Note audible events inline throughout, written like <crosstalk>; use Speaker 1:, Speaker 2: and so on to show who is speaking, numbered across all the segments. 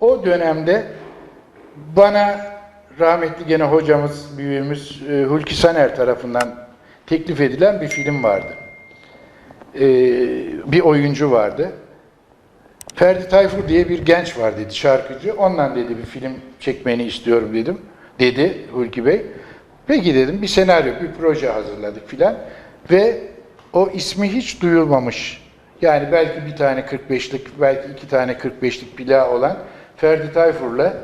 Speaker 1: O dönemde bana rahmetli gene hocamız, büyüğümüz e, Hulki Saner tarafından teklif edilen bir film vardı. E, bir oyuncu vardı. Ferdi Tayfur diye bir genç var dedi, şarkıcı. Ondan dedi bir film çekmeni istiyorum dedim. Dedi Hulki Bey. Peki dedim bir senaryo, bir proje hazırladık filan. Ve o ismi hiç duyulmamış. Yani belki bir tane 45'lik, belki iki tane 45'lik plağı olan Ferdi Tayfur'la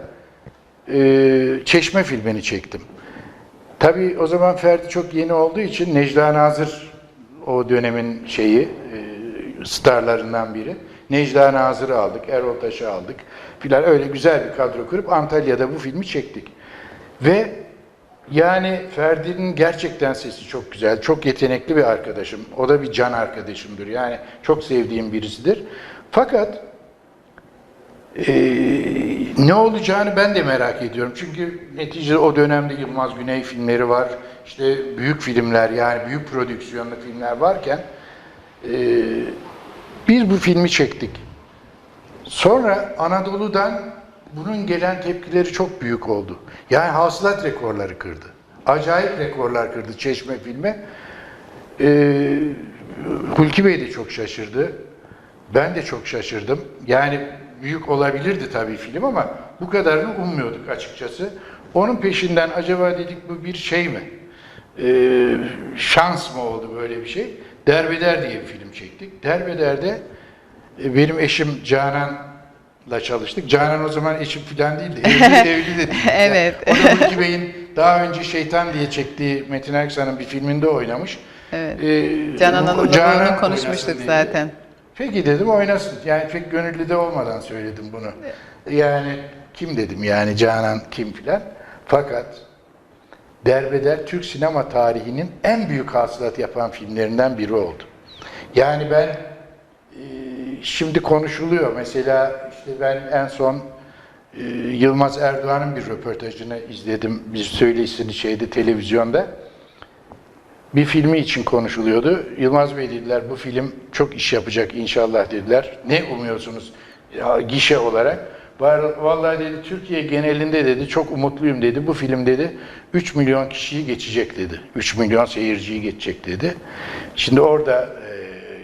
Speaker 1: e, Çeşme filmini çektim. Tabii o zaman Ferdi çok yeni olduğu için Necla Nazır o dönemin şeyi, e, starlarından biri. Necla Nazır'ı aldık, Erol Taş'ı aldık filan öyle güzel bir kadro kurup Antalya'da bu filmi çektik. Ve yani Ferdi'nin gerçekten sesi çok güzel, çok yetenekli bir arkadaşım. O da bir can arkadaşımdır. Yani çok sevdiğim birisidir. Fakat ee, ne olacağını ben de merak ediyorum. Çünkü neticede o dönemde Yılmaz Güney filmleri var. İşte büyük filmler yani büyük prodüksiyonlu filmler varken e, biz bu filmi çektik. Sonra Anadolu'dan bunun gelen tepkileri çok büyük oldu. Yani hasılat rekorları kırdı. Acayip rekorlar kırdı Çeşme filmi. Ee, Hulki Bey de çok şaşırdı. Ben de çok şaşırdım. Yani büyük olabilirdi tabii film ama bu kadarını ummuyorduk açıkçası. Onun peşinden acaba dedik bu bir şey mi? Ee, şans mı oldu böyle bir şey? Derbeder diye bir film çektik. Derbeder'de e, benim eşim Canan'la çalıştık. Canan o zaman eşim falan değildi. Evli, <laughs> evli de değildi.
Speaker 2: Evet.
Speaker 1: O da Hulki Bey'in daha önce Şeytan diye çektiği Metin Erksan'ın bir filminde oynamış.
Speaker 2: Evet.
Speaker 1: Ee,
Speaker 2: Canan Hanım'la
Speaker 1: Canan
Speaker 2: konuşmuştuk zaten.
Speaker 1: Peki dedim oynasın. Yani pek gönüllü de olmadan söyledim bunu. Yani kim dedim yani Canan kim filan. Fakat Derbeder Türk sinema tarihinin en büyük hasılat yapan filmlerinden biri oldu. Yani ben e, şimdi konuşuluyor. Mesela işte ben en son e, Yılmaz Erdoğan'ın bir röportajını izledim. Bir söyleşisini şeyde televizyonda bir filmi için konuşuluyordu. Yılmaz Bey dediler bu film çok iş yapacak inşallah dediler. Ne umuyorsunuz ya, gişe olarak? Vallahi dedi Türkiye genelinde dedi çok umutluyum dedi. Bu film dedi 3 milyon kişiyi geçecek dedi. 3 milyon seyirciyi geçecek dedi. Şimdi orada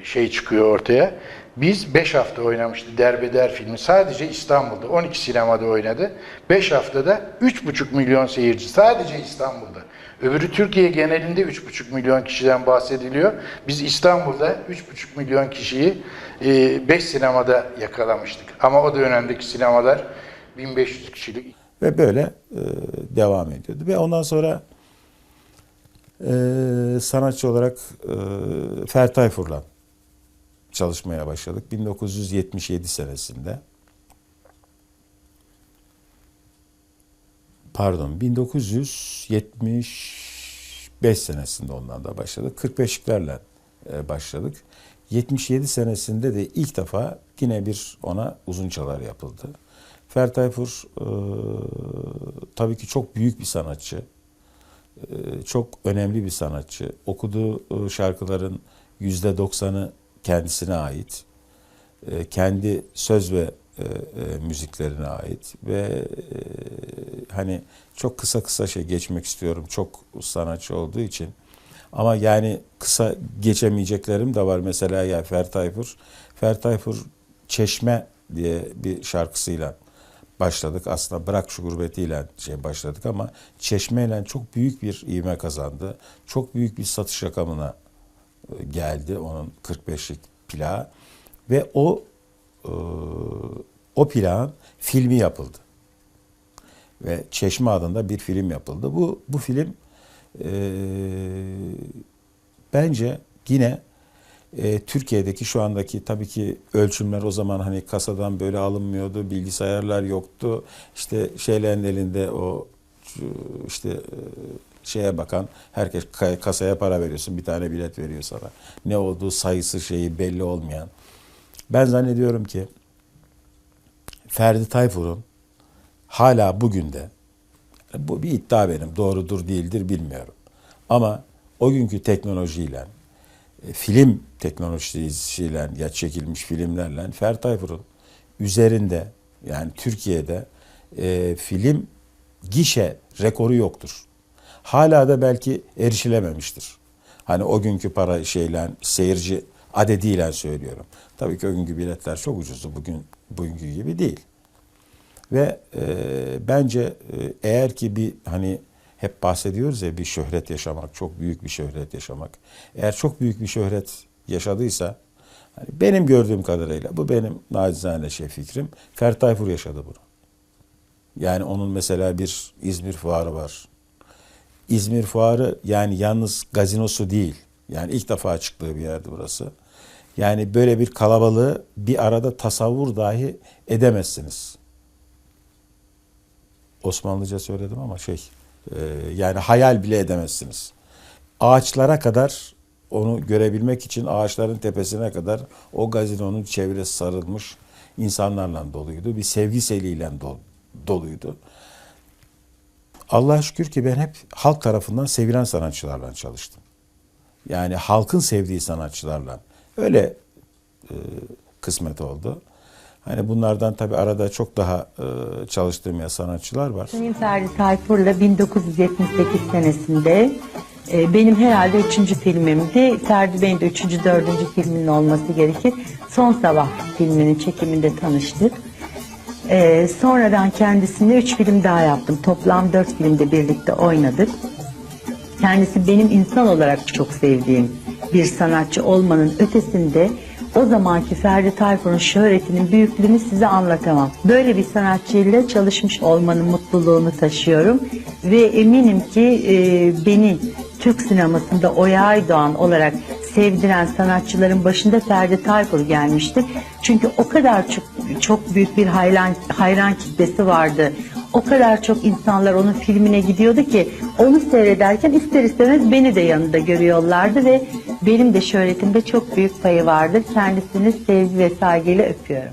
Speaker 1: şey çıkıyor ortaya. Biz 5 hafta oynamıştı Derbeder filmi. Sadece İstanbul'da 12 sinemada oynadı. 5 haftada 3,5 milyon seyirci sadece İstanbul'da. Öbürü Türkiye genelinde 3,5 milyon kişiden bahsediliyor. Biz İstanbul'da 3,5 milyon kişiyi 5 sinemada yakalamıştık. Ama o dönemdeki sinemalar 1500 kişilik.
Speaker 3: Ve böyle e, devam ediyordu. Ve ondan sonra e, sanatçı olarak e, Fer Tayfur'la çalışmaya başladık. 1977 senesinde. Pardon 1975 senesinde ondan da başladık. 45'liklerle e, başladık. 77 senesinde de ilk defa yine bir ona uzun çalar yapıldı. Fer Tayfur e, tabii ki çok büyük bir sanatçı. E, çok önemli bir sanatçı. Okuduğu e, şarkıların %90'ı kendisine ait. E, kendi söz ve e, e, müziklerine ait ve e, hani çok kısa kısa şey geçmek istiyorum çok sanatçı olduğu için. Ama yani kısa geçemeyeceklerim de var. Mesela ya Fer Tayfur. Fer Tayfur Çeşme diye bir şarkısıyla başladık. Aslında bırak şu gurbetiyle şey başladık ama Çeşme ile çok büyük bir ivme kazandı. Çok büyük bir satış rakamına e, geldi onun 45'lik plağı. Ve o e, o plağın filmi yapıldı. Ve Çeşme adında bir film yapıldı. Bu bu film e, bence yine e, Türkiye'deki şu andaki tabii ki ölçümler o zaman hani kasadan böyle alınmıyordu, bilgisayarlar yoktu. İşte şeylerin elinde o işte e, şeye bakan herkes ka- kasaya para veriyorsun bir tane bilet veriyor sana. Ne olduğu sayısı şeyi belli olmayan. Ben zannediyorum ki Ferdi Tayfur'un hala bugün de bu bir iddia benim doğrudur değildir bilmiyorum. Ama o günkü teknolojiyle e, film teknolojisiyle ya çekilmiş filmlerle Ferdi Tayfur'un üzerinde Yani Türkiye'de e, film gişe rekoru yoktur. Hala da belki erişilememiştir. Hani o günkü para şeyle seyirci adediyle söylüyorum. Tabii ki o günkü biletler çok ucuzdu. Bugün bugünkü gibi değil. Ve e, bence e, eğer ki bir hani hep bahsediyoruz ya bir şöhret yaşamak, çok büyük bir şöhret yaşamak. Eğer çok büyük bir şöhret yaşadıysa hani benim gördüğüm kadarıyla bu benim nacizane şey fikrim. Ferdi Tayfur yaşadı bunu. Yani onun mesela bir İzmir fuarı var. İzmir fuarı yani yalnız gazinosu değil. Yani ilk defa çıktığı bir yerdi burası. Yani böyle bir kalabalığı bir arada tasavvur dahi edemezsiniz. Osmanlıca söyledim ama şey e, yani hayal bile edemezsiniz. Ağaçlara kadar onu görebilmek için ağaçların tepesine kadar o gazinonun çevresi sarılmış insanlarla doluydu. Bir sevgi seliyle dol- doluydu. Allah'a şükür ki ben hep halk tarafından sevilen sanatçılarla çalıştım. Yani halkın sevdiği sanatçılarla. Öyle e, kısmet oldu. Hani bunlardan tabii arada çok daha e, çalıştığım ya sanatçılar var.
Speaker 2: Sayın Ferdi Tayfur'la 1978 senesinde e, benim herhalde üçüncü filmimdi. Ferdi Bey'in de üçüncü, dördüncü filminin olması gerekir. Son Sabah filminin çekiminde tanıştık. E, sonradan kendisine üç film daha yaptım. Toplam dört filmde birlikte oynadık. Kendisi benim insan olarak çok sevdiğim bir sanatçı olmanın ötesinde o zamanki Ferdi Tayfur'un şöhretinin büyüklüğünü size anlatamam. Böyle bir sanatçıyla çalışmış olmanın mutluluğunu taşıyorum ve eminim ki e, beni Türk sinemasında Oya Aydoğan olarak sevdiren sanatçıların başında Ferdi Tayfur gelmiştir. Çünkü o kadar çok çok büyük bir hayran hayran kitlesi vardı. O kadar çok insanlar onun filmine gidiyordu ki onu seyrederken ister istemez beni de yanında görüyorlardı ve benim de şöhretimde çok büyük payı vardır. Kendisini sevgi ve saygıyla öpüyorum.